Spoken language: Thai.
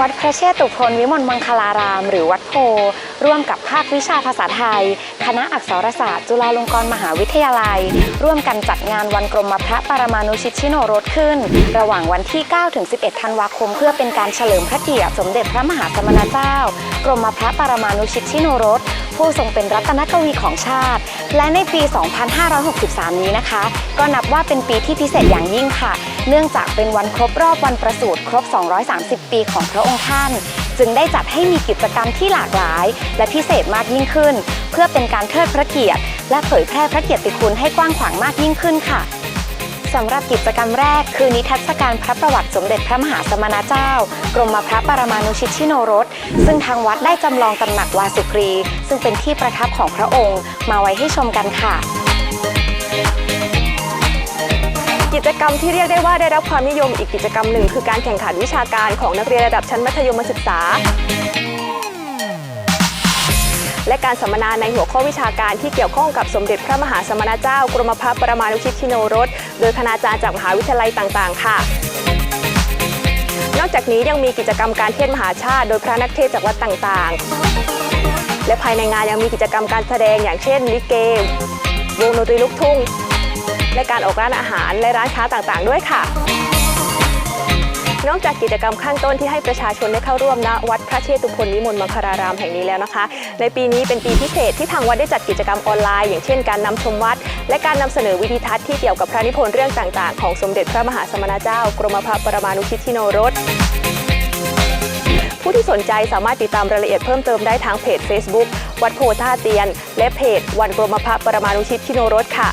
วัดพระเชตุพนวิมลมังคลาราม หรือวัดโพร่วมกับภาควิชาภาษาไทย คณะอักษรศาสตร์ จุฬาลงกรณ์มหาวิทยาลัย ร่วมกันจัดงานวันกรมพระปรมานุชิตชิโนรสขึ้น ระหว่างวันที่ 9 ถึง 11 ธันวาคม เพื่อเป็นการเฉลิมพระเกียรติสมเด็จพระมหาสมณเจ้า กรมพระปรมานุชิตชิโนรส ผู้ทรงเป็นรัตนกวีของชาติ และในปี 2563 นี้นะคะ ก็นับว่าเป็นปีที่พิเศษอย่างยิ่งค่ะ เนื่องจากเป็นวันครบรอบวันประสูติครบ 230 ปีของพระองค์ท่าน จึงได้จัดให้มีกิจกรรมที่หลากหลาย และพิเศษมากยิ่งขึ้น เพื่อเป็นการเทิดพระเกียรติ และเผยแพร่พระเกียรติคุณให้กว้างขวางมากยิ่งขึ้นค่ะ สำหรับกิจกรรมแรกคือนิทรรศการพระประวัติสมเด็จพระมหาสมณเจ้า กรมพระปรมาณุชิตชิโนรส ซึ่งทางวัดได้จำลองตำหนักวาสุกรี ซึ่งเป็นที่ประทับของพระองค์ มาไว้ให้ชมกันค่ะ กิจกรรมที่เรียกได้ว่าได้รับความนิยมอีกกิจกรรมหนึ่ง คือการแข่งขันวิชาการของนักเรียนระดับชั้นมัธยมศึกษา และการสัมมนาในหัวข้อวิชาการที่เกี่ยวข้องกับสมเด็จพระมหาสมณเจ้า กรมพระปรมาณุชิตชิโนรส โดยคณาจารย์จากมหาวิทยาลัยต่าง ๆ ค่ะนอกจากนี้ยังมีกิจกรรมการเทศมหาชาติ โดยพระนักเทศจากวัดต่างๆ และภายในงานยังมีกิจกรรมการแสดงอย่างเช่นลิเกวงดนตรีลูกทุ่ง และการออกร้านอาหารและร้านค้าต่างๆ ด้วยค่ะ นอกจากกิจกรรมข้างต้นที่ให้ประชาชนได้เข้าร่วมณวัดพระเชตุพนวิมลมังคลารามแห่งนี้แล้วนะคะ ในปีนี้เป็นปีพิเศษที่ทางวัดได้จัดกิจกรรมออนไลน์ อย่างเช่นการนำชมวัด และการนำเสนอวิดีทัศน์ที่เกี่ยวกับพระนิพนธ์เรื่องต่างๆ ของสมเด็จพระมหาสมณเจ้า กรมพระปรมาณุชิตชิโนรสผู้ที่สนใจสามารถติดตามรายละเอียดเพิ่มเติมได้ทางเพจ Facebook วัดโพท่าเตียน และเพจวันกรมพระปรมาณุชิตชิโนรสค่ะ